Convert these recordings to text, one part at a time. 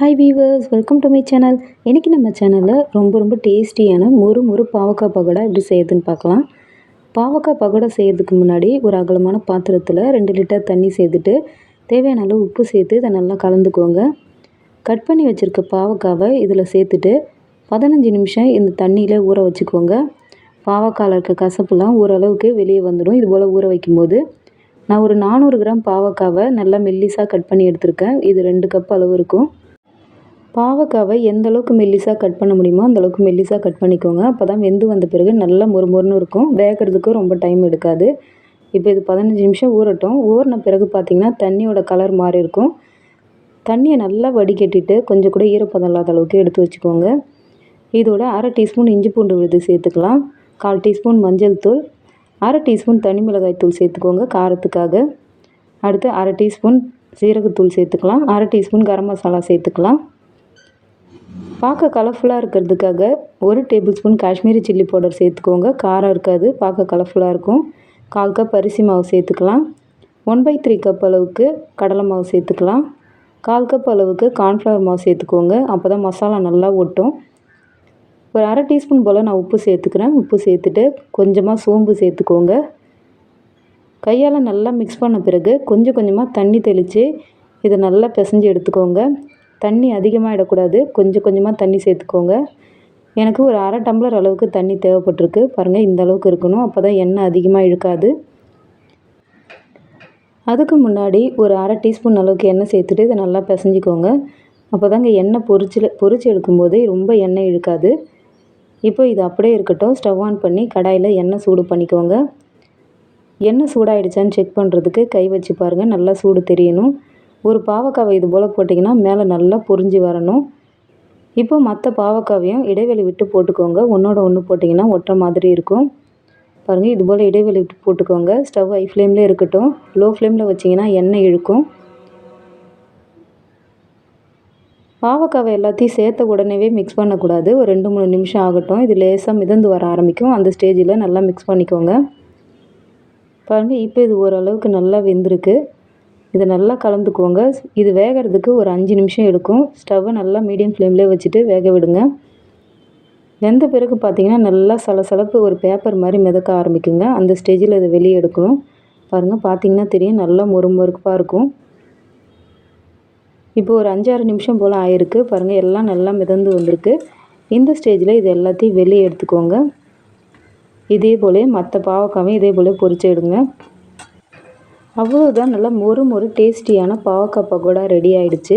Hi viewers welcome to my channel இன்றைக்கி நம்ம சேனலில் ரொம்ப ரொம்ப டேஸ்டியான மொறு மொறு பாவக்காய் பகோடா எப்படி செய்யுதுன்னு பார்க்கலாம். பாவக்காய் பகோடா செய்கிறதுக்கு முன்னாடி ஒரு அகலமான பாத்திரத்தில் ரெண்டு லிட்டர் தண்ணி சேர்த்துட்டு தேவையான அளவு உப்பு சேர்த்து இதை நல்லா கலந்துக்கோங்க. கட் பண்ணி வச்சுருக்க பாவக்காவை இதில் சேர்த்துட்டு பதினஞ்சு நிமிஷம் இந்த தண்ணியில் ஊற வச்சுக்கோங்க. பாவக்காயில் இருக்க கசப்புலாம் ஓரளவுக்கு வெளியே வந்துடும் இது போல் ஊற வைக்கும்போது நான் ஒரு நானூறு கிராம் பாவக்காவை நல்லா மெல்லிஸாக கட் பண்ணி எடுத்திருக்கேன். இது ரெண்டு கப் அளவு இருக்கும். பாவக்காவை எந்த அளவுக்கு மெல்லிசாக கட் பண்ண முடியுமோ அந்தளவுக்கு மெல்லிசாக கட் பண்ணிக்கோங்க. அப்போ தான் வெந்து வந்த பிறகு நல்லா மொறு மொறுன்னு இருக்கும். வேகிறதுக்கும் ரொம்ப டைம் எடுக்காது. இப்போ இது பதினஞ்சு நிமிஷம் ஊறட்டும். ஊறின பிறகு பார்த்திங்கன்னா தண்ணியோட கலர் மாறி இருக்கும். தண்ணியை நல்லா வடிகட்டிட்டு கொஞ்சம் கூட ஈரப்பதம் இல்லாத அளவுக்கு எடுத்து வச்சுக்கோங்க. இதோட அரை டீஸ்பூன் இஞ்சி பூண்டு விழுது சேர்த்துக்கலாம். கால் டீஸ்பூன் மஞ்சள் தூள். அரை டீஸ்பூன் தனி மிளகாய் தூள் சேர்த்துக்கோங்க காரத்துக்காக. அடுத்து அரை டீஸ்பூன் சீரகத்தூள் சேர்த்துக்கலாம். அரை டீஸ்பூன் கரம் மசாலா சேர்த்துக்கலாம். பார்க்க கலர்ஃபுல்லாக இருக்கிறதுக்காக ஒரு table spoon Kashmiri chilli powder சேர்த்துக்கோங்க. காரம் இருக்காது பார்க்க கலர்ஃபுல்லாக இருக்கும். கால் கப் அரிசி மாவு சேர்த்துக்கலாம். ஒன் பை த்ரீ கப் அளவுக்கு கடலை மாவு சேர்த்துக்கலாம். கால் கப் அளவுக்கு கார்ன்ஃப்ளவர் மாவு சேர்த்துக்கோங்க. அப்போ தான் மசாலா நல்லா ஒட்டும். ஒரு அரை டீஸ்பூன் போல் நான் உப்பு சேர்த்துக்கிறேன். உப்பு சேர்த்துட்டு கொஞ்சமாக சோம்பு சேர்த்துக்கோங்க. கையால் நல்லா மிக்ஸ் பண்ண பிறகு கொஞ்சம் கொஞ்சமாக தண்ணி தெளித்து இதை நல்லா பிசைஞ்சு எடுத்துக்கோங்க. தண்ணி அதிகமாக இடக்கூடாது கொஞ்சம் கொஞ்சமாக தண்ணி சேர்த்துக்கோங்க. எனக்கு ஒரு அரை டம்ளர் அளவுக்கு தண்ணி தேவைப்பட்டிருக்கு. பாருங்கள் இந்த அளவுக்கு இருக்கணும். அப்போ தான் எண்ணெய் அதிகமாக இழுக்காது. அதுக்கு முன்னாடி ஒரு அரை டீஸ்பூன் அளவுக்கு எண்ணெய் சேர்த்துட்டு இதை நல்லா பிசைஞ்சிக்கோங்க. அப்போ தாங்க எண்ணெய் பொரிச்சில் பொரிச்சு எடுக்கும்போது ரொம்ப எண்ணெய் இழுக்காது. இப்போ இது அப்படியே இருக்கட்டும். ஸ்டவ் ஆன் பண்ணி கடாயில் எண்ணெய் சூடு பண்ணிக்கோங்க. எண்ணெய் சூடாகிடுச்சான்னு செக் பண்ணுறதுக்கு கை வச்சு பாருங்கள் நல்லா சூடு தெரியணும். ஒரு பாவக்காவை இது போல் போட்டிங்கன்னா மேலே நல்லா பொரிஞ்சு வரணும். இப்போ மற்ற பாவக்காவையும் இடைவெளி விட்டு போட்டுக்கோங்க. ஒன்றோட ஒன்று போட்டிங்கன்னா ஒட்டுற மாதிரி இருக்கும். பாருங்கள் இது போல் இடைவெளி விட்டு போட்டுக்கோங்க. ஸ்டவ் ஹை ஃப்ளேம்லேயே இருக்கட்டும். லோ ஃப்ளேமில் வச்சிங்கன்னா எண்ணெய் இழுக்கும். பாவக்காவை எல்லாத்தையும் சேர்த்த உடனேவே மிக்ஸ் பண்ணக்கூடாது. ஒரு ரெண்டு மூணு நிமிஷம் ஆகட்டும். இது லேசாக மிதந்து வர ஆரம்பிக்கும். அந்த ஸ்டேஜில் நல்லா மிக்ஸ் பண்ணிக்கோங்க. பாருங்கள் இப்போ இது ஓரளவுக்கு நல்லா வெந்திருக்கு. இதை நல்லா கலந்துக்கோங்க இது வேகிறதுக்கு ஒரு அஞ்சு நிமிஷம் எடுக்கும். ஸ்டவ்வை நல்லா மீடியம் ஃப்ளேம்லேயே வச்சுட்டு வேக விடுங்க. வெந்த பிறகு பார்த்திங்கன்னா நல்லா சலசலப்பு ஒரு பேப்பர் மாதிரி மிதக்க ஆரம்பிக்குங்க. அந்த ஸ்டேஜில் இதை வெளியே எடுக்கணும். பாருங்கள் பார்த்திங்கன்னா தெரியும் நல்லா மொறுமொறுப்பாக இருக்கும். இப்போ ஒரு அஞ்சாறு நிமிஷம் போல் ஆயிருக்கு. பாருங்கள் எல்லாம் நல்லா மிதந்து வந்திருக்கு. இந்த ஸ்டேஜில் இது எல்லாத்தையும் வெளியே எடுத்துக்கோங்க. இதே போல் மற்ற பாவக்காவையும் இதே போல் பொறிச்சு எடுங்க. அவ்வளோதான் நல்லா மொறு மொறு டேஸ்டியான பாவக்காய் பக்கோடா ரெடி ஆகிடுச்சு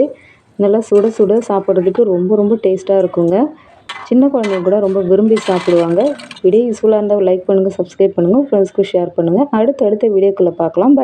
நல்லா சுட சுட சாப்பிட்றதுக்கு ரொம்ப ரொம்ப டேஸ்ட்டாக இருக்குங்க. சின்ன குழந்தைங்க கூட ரொம்ப விரும்பி சாப்பிடுவாங்க. வீடியோ யூஸ்ஃபுல்லாக இருந்தால் லைக் பண்ணுங்கள் சப்ஸ்கிரைப் பண்ணுங்கள் ஃப்ரெண்ட்ஸ்க்கு ஷேர் பண்ணுங்கள் அடுத்த அடுத்த வீடியோக்குள்ளே பார்க்கலாம். பை